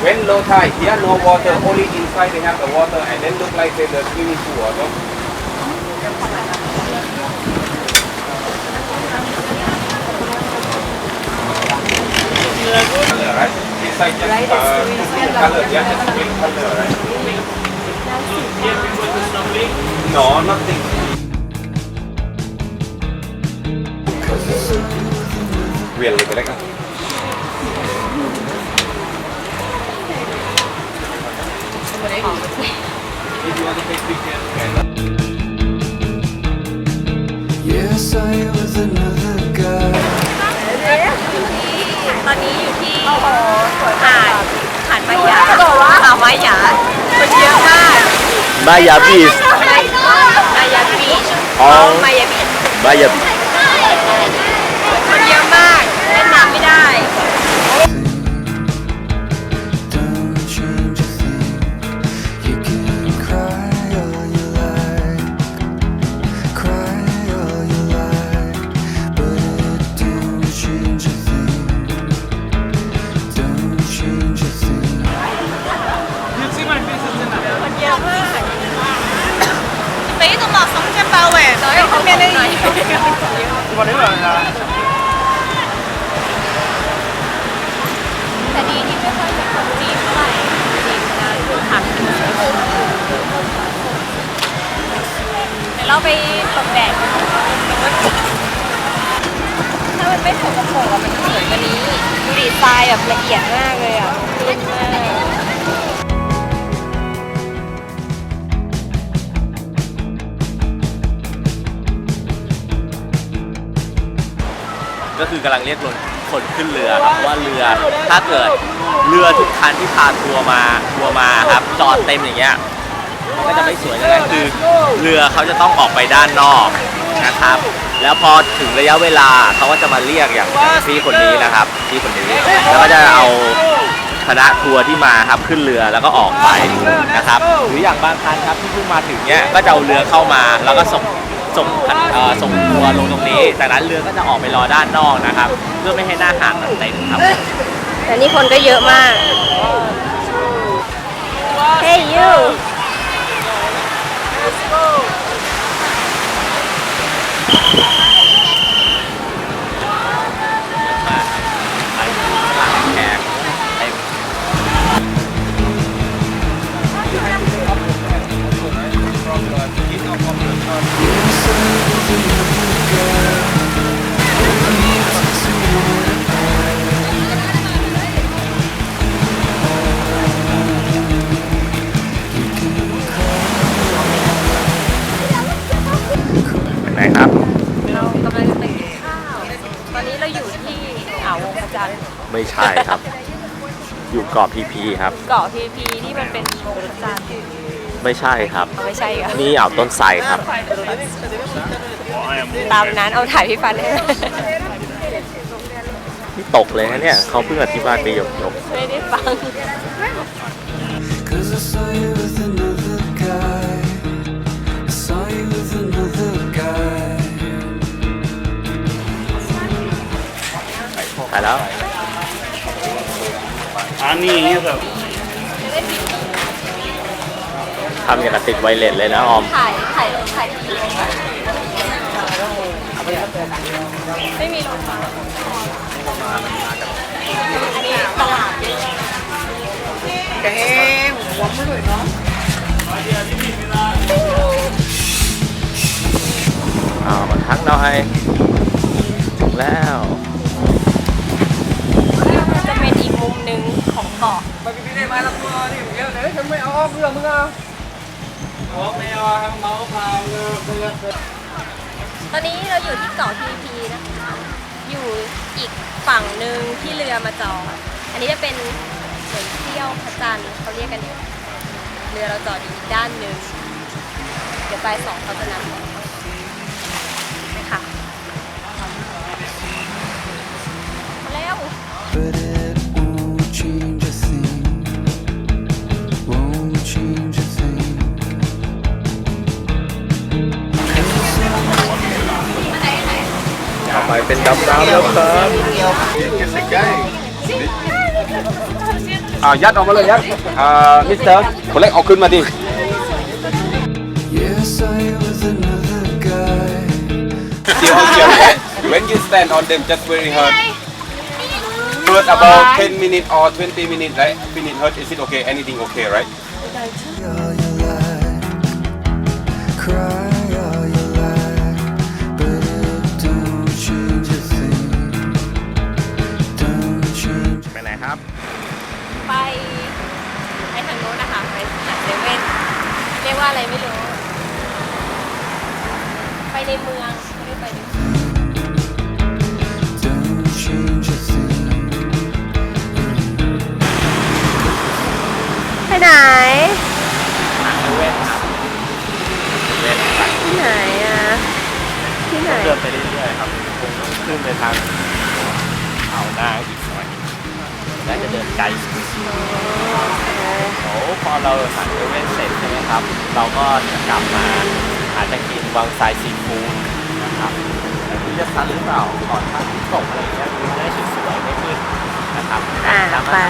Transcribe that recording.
When low tide, here no water, only inside they have the water and then look like they the swimming pool uh, also. Color, right? This side just right, uh, green color, yeah, just green color, right? Here people do snorkeling? No, nothing. We're a like ตอนนี้อยู่ที่หาดหาดมายาหาดมายาคนเยอะมาก Maya Beach มายาบีชอ๋อมายาบีช Maya ค แบบน้อยกว่าเขาแค่ได้ยินที่วันนี้เลยนะแต่ดีที่ไม่ค่อยเห็นคนจีนเท่าไหร่ดีนะคือถามถึงเฉยๆเดี๋ยวเราไปตกแดดกันถ้ามันไม่สกปรกอะมันสวยกว่านี้ดีไซน์แบบละเอียดมากเลยอะดีมาก ก็คือกำลังเรียกคนขึ้นเรือครับเพราะว่าเรือถ้าเกิดเรือทุกคันที่พาทัวร์มาทัวร์มาครับจอดเต็มอย่างเงี้ย มันก็จะไม่สวยเลยคือเรือเขาจะต้องออกไปด้านนอกนะครับ แล้วพอถึงระยะเวลาเขาก็จะมาเรียกอย่างพี่คนนี้นะครับพี่คนนี้แล้วก็จะเอาคณะทัวร์ที่มาครับขึ้นเรือแล้วก็ออกไปนะครับ หรืออย่างบางคันครับที่เพิ่งมาถึงเนี้ยก็จะเอาเรือเข้ามาแล้วก็ส่ง ส่งเอ่อส่งตัวลงตรงนี้ จากนั้นเรือก็จะออกไปรอด้านนอกนะครับ เพื่อไม่ให้หน้าหาดมันเต็มครับ แต่นี่คนก็เยอะมาก Hey you แข ไม่ใช่ครับ อยู่เกาะพีพีครับ เกาะพีพีที่มันเป็นวงพระจันทร์ไม่ใช่ครับเอาไม่ใช่เหรอนี่อ่าวต้นไทรครับ ตามนั้นเอาถ่ายพี่ฟันให้ที่ตกเลยนะเนี่ยเขาเพิ่งอธิบายไปหยกหยกไม่ได้ฟัง Cause I saw you with another guy. I saw you with another guy. ถ่ายแล้ว อันนี้แบบทำอย่างกับติดไวเลสเลยนะออม ถ่ายถ่ายถ่ายทีไม่มีรถไฟอันนี้ตลาดเอะแกงหัวมันเลยเนาะอ้าวมาทักหน่อยถึงแล้ว มันมีได้มาแล้วตัวนี่เยอะเลยฉันไม่เอาออกเรือมึงอะออกไม่เอาครับเมาเปล่าเออเบื่อตอนนี้เราอยู่ที่เกาะพีพีนะคะ อยู่อีกฝั่งหนึ่งที่เรือมาจอด อันนี้จะเป็นเหมือนเที่ยวพระจันทร์เขาเรียกกันอยู่เรือเราจอดอยู่อีกด้านหนึ่ง เดี๋ยวไปสองเขาจะนำ เป็นดำน้ำแล้วครับ Yes, again. อ่ายัดออกมาเลยยัดอ่ามิสเตอร์คนเล็กเอาขึ้นมาดิ Yes, I was another guy. Still hold your head. When you stand on them, just very hard. Hurt about 10 minutes or 20 minutes, right? Finish hurt. Is it okay? Anything okay, right? ว่าอะไรไม่รู้ ไปในเมืองไม่ได้ไปใน Don't change a thing. ไปไหนหาเซเว่นครับเซเว่นไปที่ไหนอะ ที่ไหน เดินไปเรื่อยๆครับคงต้องขึ้นไปทางเขาหน้าอีกหน่อยน่าจะเดินไกลเดี๋ยวพอเราหาเซเว่นเสร็จ ใช่ไหมครับ เราก็จะกลับมาอาจจะกินวังไซซีฟู้ดนะครับแต่ที่จะทันหรือเปล่าก่อนพระอาทิตย์ตกอะไรอย่างเงี้ยดูได้สวยๆไม่ขึ้นนะครับอ่าตามไปมา